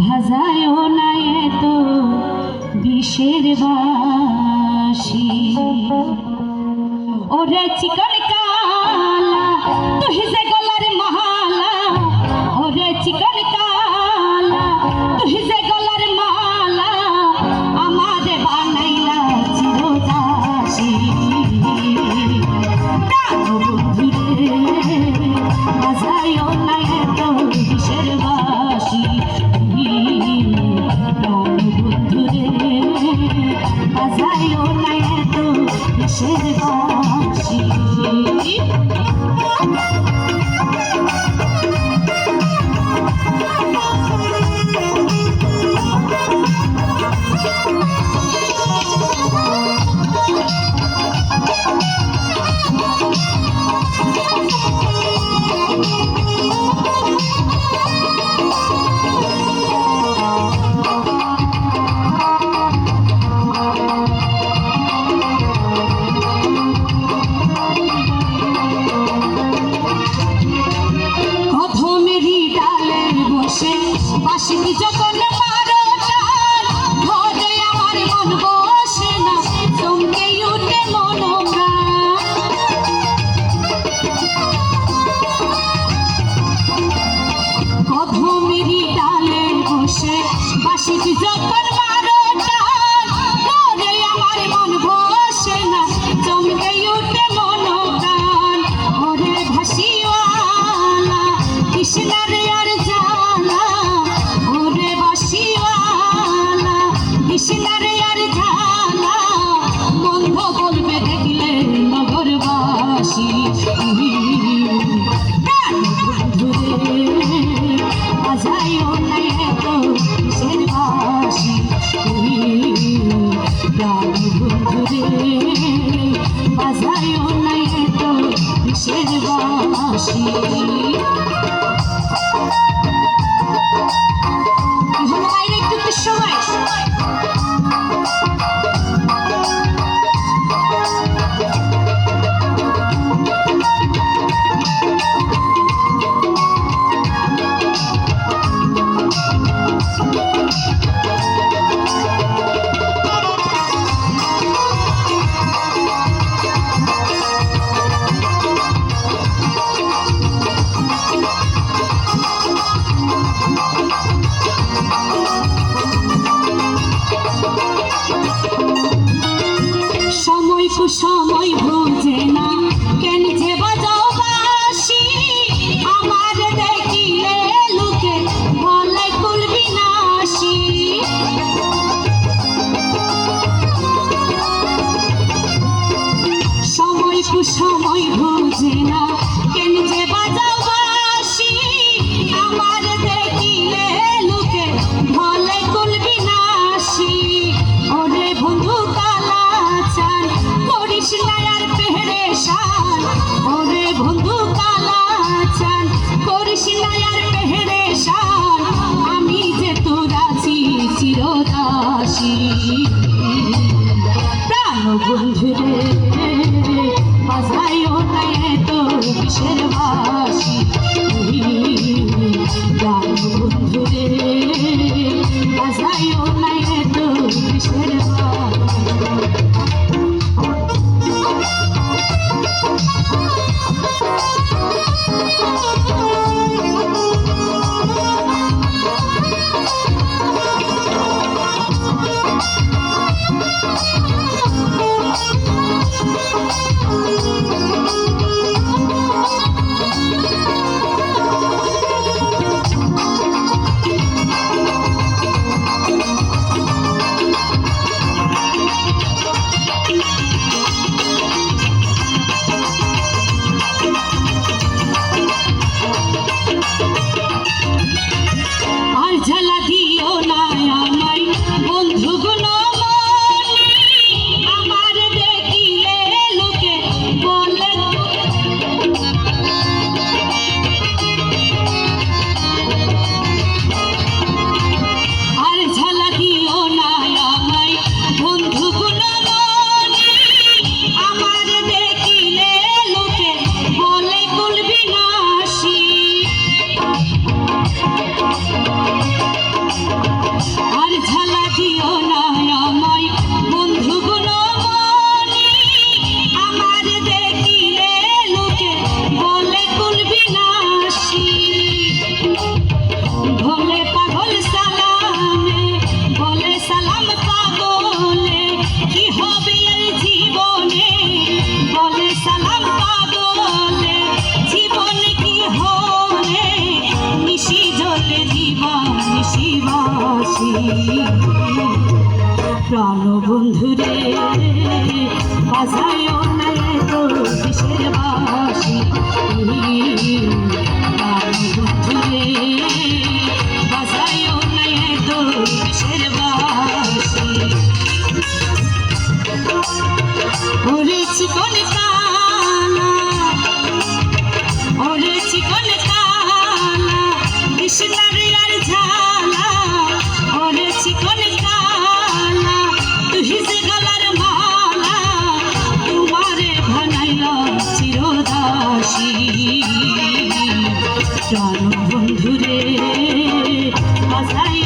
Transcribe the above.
ভাজায় না এত বিষের বাসি ওরে চিকা ছিল না এত কিসের বাসি Shibijoko no. বাজায় না এত কিসের বাসি? জানো বন্ধুরে বাসায়